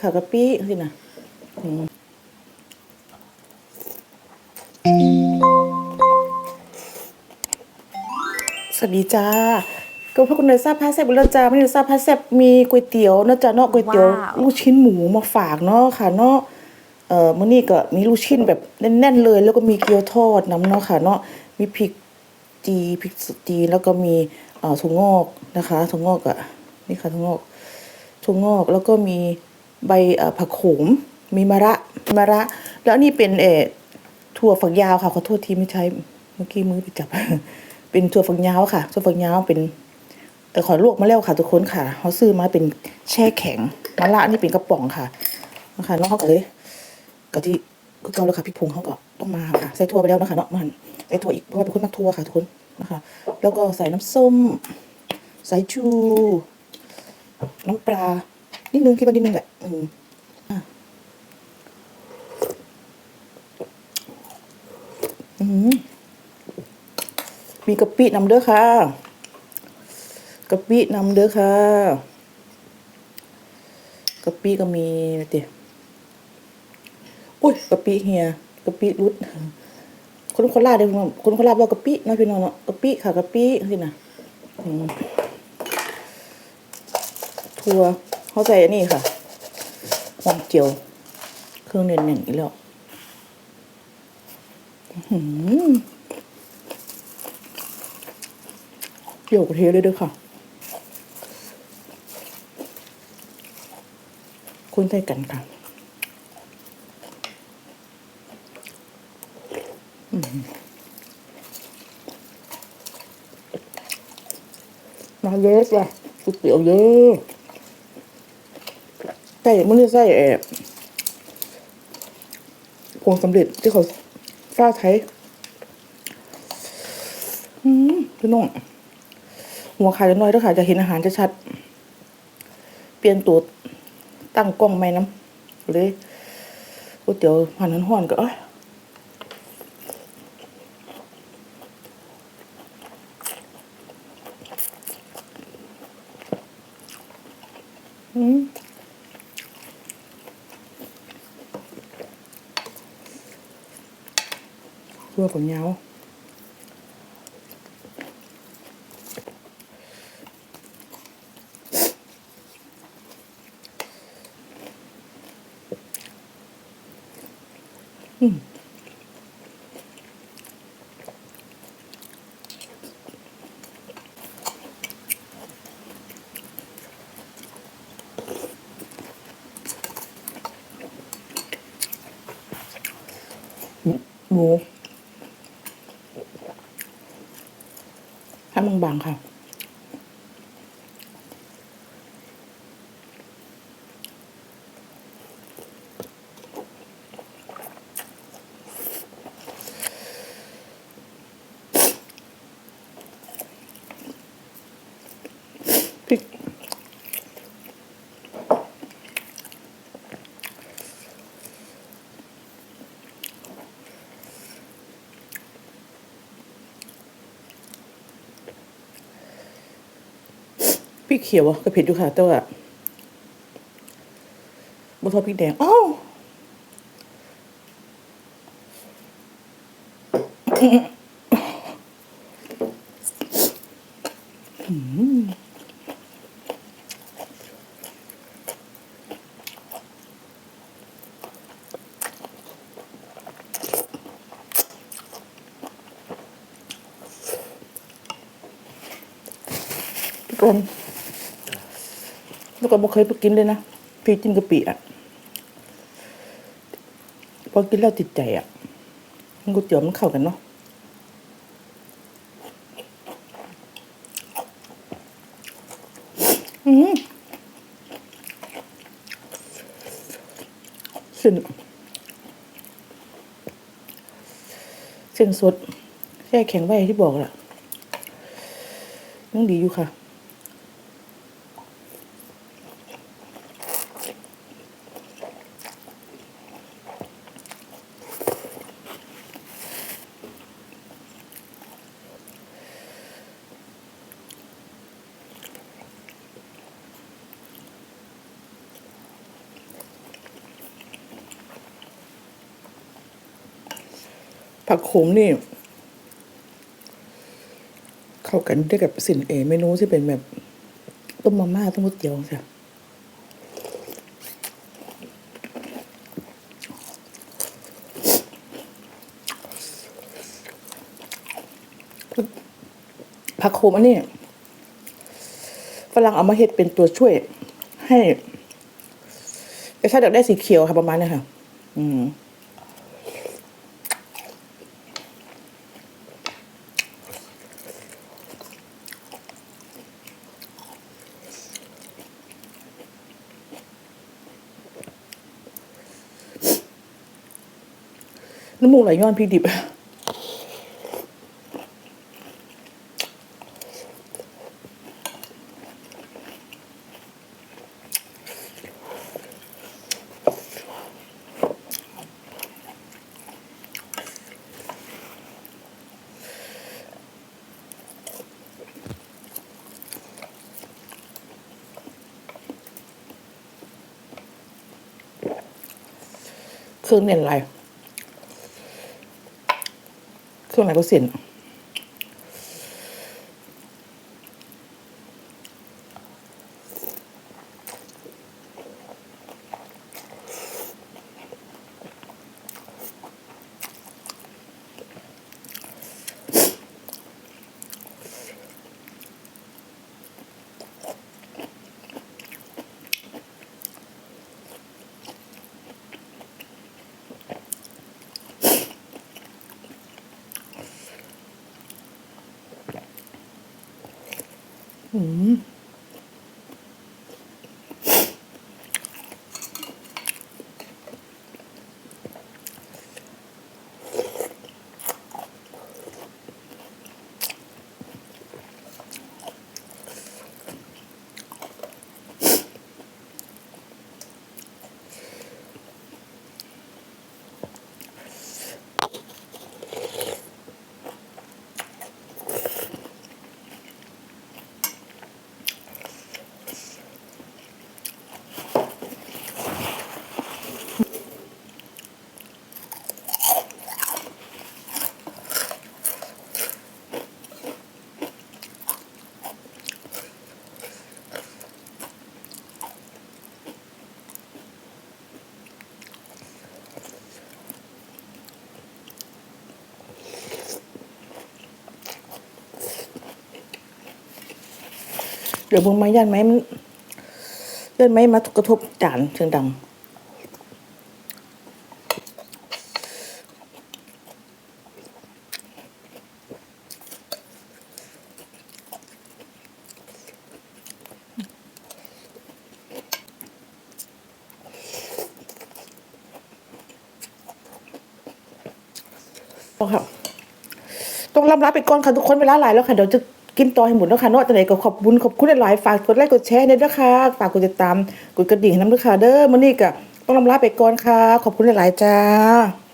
ขากะปิสินะอืมสวัสดีจ้าก็พระคุณเนยทราบพาแซ่บบุญแล้วจ้าไม่ได้ทราบพาแซ่บมีก๋วยเตี๋ยวเนาะจ้าเนาะก๋วยเตี๋ยวว้าวลูกชิ้นหมูมาฝากเนาะค่ะเนาะเอ่อมื้อนี้ก็มีลูกชิ้นแบบแน่นๆเลย แล้วก็มีเกี๊ยวทอดน้ำเนาะค่ะเนาะมีพริกจีพริกจีแล้วก็มีเอ่อถั่วงอกนะคะถั่วงอกอะนี่ค่ะถั่วงอกถั่วงอกแล้วก็มี ใบผักโขม มีมะระมะระ แล้วนนี้เป็นเอถั่วฝักยาวค่ะขอโทษทีไม่ใช่เมื่อกี้มือไปจับ เป็นถั่วฝักยาวค่ะถั่วฝักยาวเป็นเออขอลวกมาแล้วค่ะทุกคนค่ะเขาซื้อมาเป็นแช่แข็งมะระนี่เป็นกระป๋องค่ะนะคะน้องเขาก็เลยกะทิก็เกาแล้วค่ะพริกผงเขาก็ต้องมาค่ะใส่ถั่วไปแล้วนะคะเนาะมันใส่ถั่วอีกเพราะว่าเป็นคนมักถั่วค่ะทุกคนนะคะ แล้วก็ใส่น้ำส้ม ใส่ชู น้ำปลา นิดนึงคิดว่านิดนึงแหละอืมอะอืมมีกะปินำเด้อค่ะกะปินำเด้อค่ะกะปิก็มีเดี๋ยวอุ้ยกะปิเฮียกะปิรุดคนโคราชเด้อพี่น้องคนโคราชบอกกะปินาะพี่น้องเนาะกะปิค่ะกะปิสินะอืมทัว เขาใจอันนี้ค่ะหอมเจียว เครื่องเน่นๆอีกแล้วเกี่ยวกเทเลยเด้วยค่ะ คุณใส่กันค่ะอื้อหือมาเยอะจ้ะก๋วยเตี๋ยวเยอะ ส่มันจะใส่แอบพวงสำเร็จที่เขาฟ้าไทยอืมพี่น้องหัวขายน้อยๆด้วยค่ะจะเห็นอาหารจะชัด เปลี่ยนตัวตั้งกล้องไหมน้ำเลยก๋วยเตี๋ยวผ่านห่อนๆก็เอ้ยอืม ตัวผมยาวหมูให้บางๆค่ะ ริกเขียวอะก็เผ็ดอยู่ค่ะแต่ว่าบ่ชอพริกแดงอ้าวอืมทุกคน แล้วก็บ่เคยไปกินเลยนะพริกจิ้มกะปิอะพอกินแล้วติดใจอะมันก๋วยเตี๋ยวมันเข้ากันเนาะอืมเส้นเส้นสดแช่แข็งไว้ที่บอกแหละยังดีอยู่ค่ะ ผักโขมนี่ เข้ากันได้กับสินเอเมนูที่เป็นแบบต้มมาม่าต้มก๋วยเตี๋ยวจ้ะผักโขมอันนี้ฝรั่งเอามาเฮ็ดเป็นตัวช่วยให้แต่ถ้าอยากได้สีเขียวค่ะประมาณนี้ค่ะ อืม น้ำมูกไหลย้อนพริกดิบเครื่องเน่นอะไร เครื่องอะไรก็เสียน เดี๋ยวมึงไม้ยันไหมมันยันไหมมากระทบจานเชิงดังค่ะต้องรับรับไปก่อนค่ะทุกคนเวลาหลายแล้วค่ะเดี๋ยวจะ กินต่อให้หมดแล้วค่ะเนอกจากไหนก็ขอบคุณขอบคุณหลายๆฝากกดไลค์กดแชร์ด้วยนะคะฝากกดติดตามกดกระดิ่งให้น้ำด้วยค่ะเด้อมื่อนี้ก็ต้องรำลาไปก่อนค่ะ ขอบคุณหลายๆจ้า